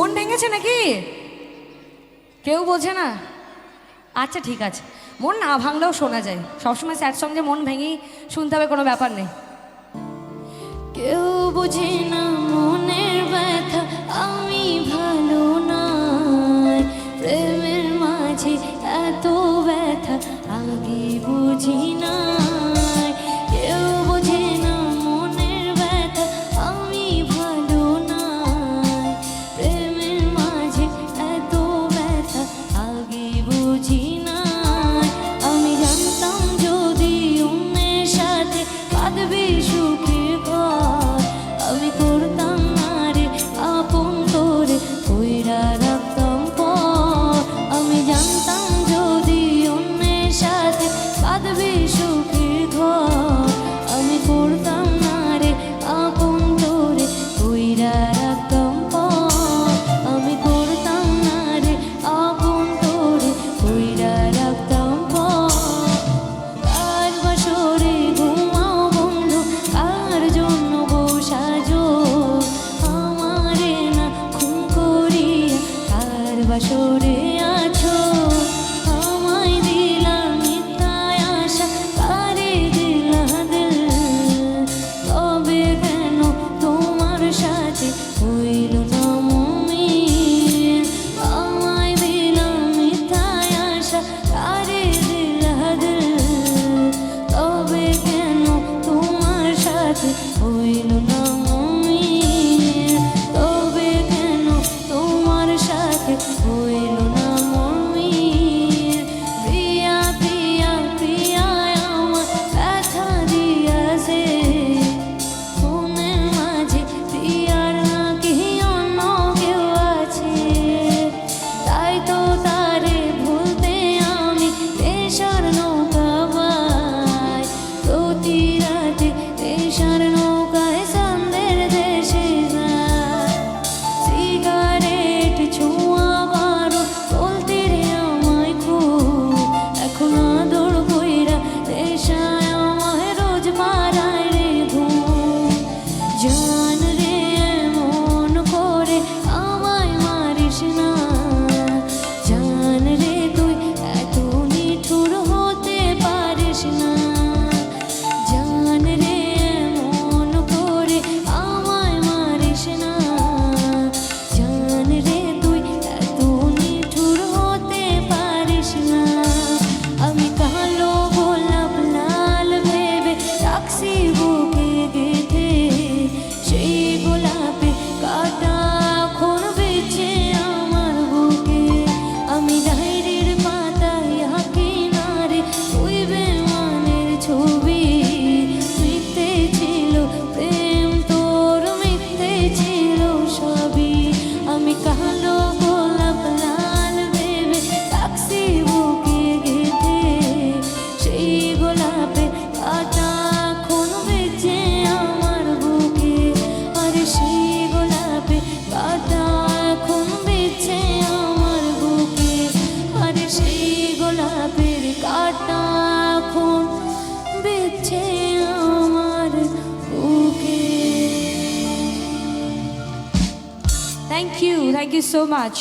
মন ভেঙেছে নাকি? কেউ বোঝে না? আচ্ছা ঠিক আছে। মন না ভাঙলেও শোনা যায়। সবসময় স্যার সঙ্গে মন ভেঙেই শুনতে হবে, কোনো ব্যাপার নেই। কেউ বোঝে না সরে Thank you so much.